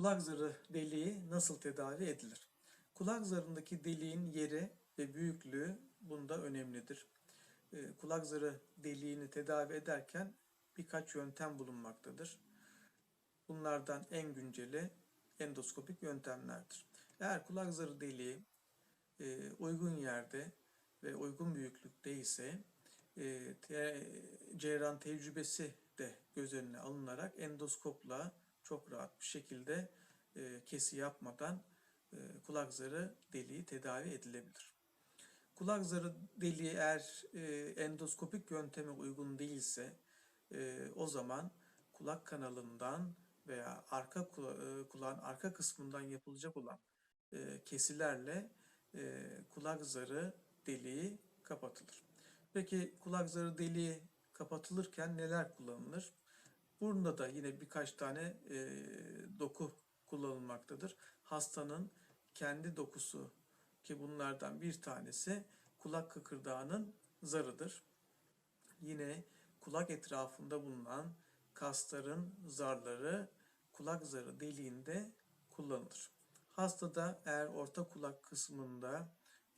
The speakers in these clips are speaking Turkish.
kulak zarı deliği nasıl tedavi edilir? Kulak zarındaki deliğin yeri ve büyüklüğü bunda önemlidir. Ee, Kulak zarı deliğini tedavi ederken birkaç yöntem bulunmaktadır. Bunlardan en günceli endoskopik yöntemlerdir. Eğer kulak zarı deliği e, uygun yerde ve uygun büyüklükte ise e, cerrahın tecrübesi de göz önüne alınarak endoskopla çok rahat bir şekilde e, kesi yapmadan e, kulak zarı deliği tedavi edilebilir. Kulak zarı deliği eğer e, endoskopik yönteme uygun değilse e, o zaman kulak kanalından veya arka kula- e, kulağın arka kısmından yapılacak olan e, kesilerle e, kulak zarı deliği kapatılır. Peki kulak zarı deliği kapatılırken neler kullanılır? Burada da yine birkaç tane e, doku kullanılmaktadır. Hastanın kendi dokusu ki bunlardan bir tanesi kulak kıkırdağının zarıdır. Yine kulak etrafında bulunan kasların zarları kulak zarı deliğinde kullanılır. Hastada eğer orta kulak kısmında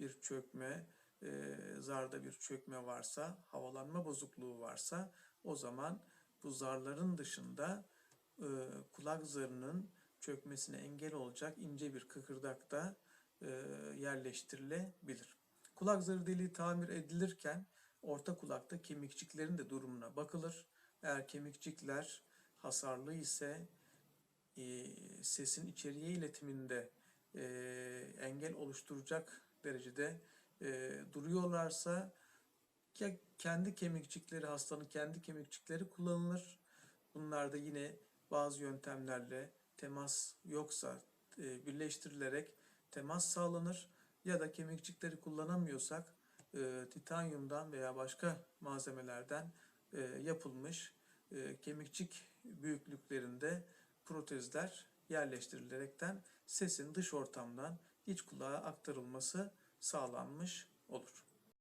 bir çökme, e, zarda bir çökme varsa, havalanma bozukluğu varsa o zaman bu zarların dışında e, kulak zarının çökmesine engel olacak ince bir kıkırdak da e, yerleştirilebilir. Kulak zarı deliği tamir edilirken orta kulakta kemikçiklerin de durumuna bakılır. Eğer kemikçikler hasarlı ise e, sesin içeriye iletiminde e, engel oluşturacak derecede e, duruyorlarsa kendi kemikçikleri hastanın kendi kemikçikleri kullanılır. Bunlar da yine bazı yöntemlerle temas yoksa e, birleştirilerek temas sağlanır ya da kemikçikleri kullanamıyorsak e, titanyumdan veya başka malzemelerden e, yapılmış kemikçik büyüklüklerinde protezler yerleştirilerekten sesin dış ortamdan iç kulağa aktarılması sağlanmış olur.